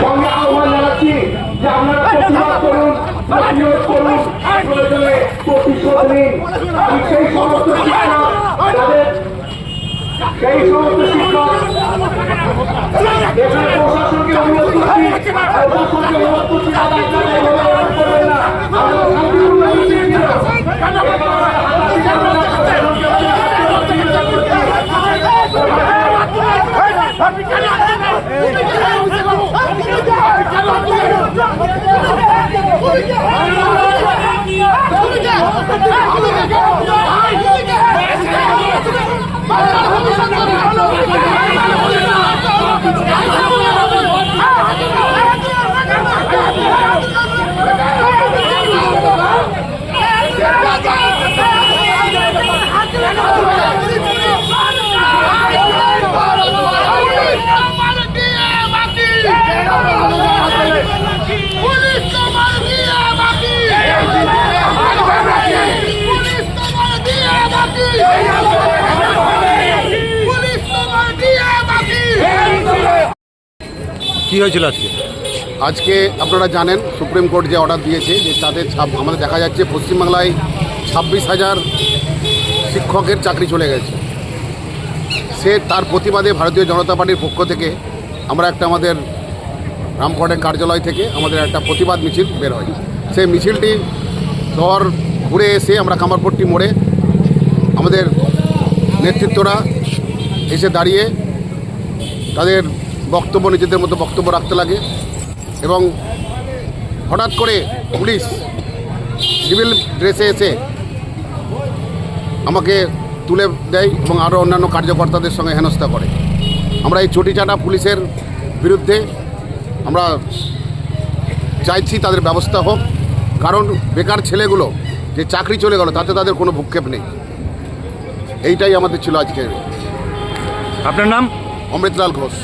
সঙ্গে আহ্বান জানাচ্ছি যে আপনারা প্রতিবাদ করুন প্রতিরোধ করুন প্রয়োজনে প্রতিশোধ নিন। আমি সেই সমস্ত শিক্ষক তাদের সেই সমস্ত শিক্ষক এখানে প্রশাসনকে অনুরোধ করছি প্রশাসনকে অনুরোধ করছি তারা আপনারা এভাবে এরকম করবেন না আমরা শান্তিপূর্ণ মিছিল ছিল। পুলিশ তোমার দিয়ে বাকি পুলিশ তোমার দিয়ে বাকি পুলিশ তোমার দিয়ে বাকি কি হয়েছিল আজকে? আজকে আপনারা জানেন, সুপ্রিম কোর্ট যে অর্ডার দিয়েছে, যে তাদের আমাদের দেখা যাচ্ছে পশ্চিমবাংলায় ছাব্বিশ হাজার শিক্ষকের চাকরি চলে গেছে। সে তার প্রতিবাদে ভারতীয় জনতা পার্টির পক্ষ থেকে আমরা একটা আমাদের রামপুরহাটের কার্যালয় থেকে আমাদের একটা প্রতিবাদ মিছিল বের হয়। সেই মিছিলটি শহর ঘুরে এসে আমরা কামারপট্টি মোড়ে আমাদের নেতৃত্বরা এসে দাঁড়িয়ে তাদের বক্তব্য নিজেদের মতো বক্তব্য রাখতে লাগে এবং হঠাৎ করে পুলিশ সিভিল ড্রেসে এসে আমাকে তুলে দেয় এবং আরও অন্যান্য কার্যকর্তাদের সঙ্গে হেনস্থা করে। আমরা এই চটিচাটা পুলিশের বিরুদ্ধে আমরা চাইছি তাদের ব্যবস্থা হোক কারণ বেকার ছেলেগুলো যে চাকরি চলে গেল তাতে তাদের কোনো ভূক্ষেপ নেই। এইটাই আমাদের ছিল আজকে আপনার নাম? অমৃতলাল ঘোষ।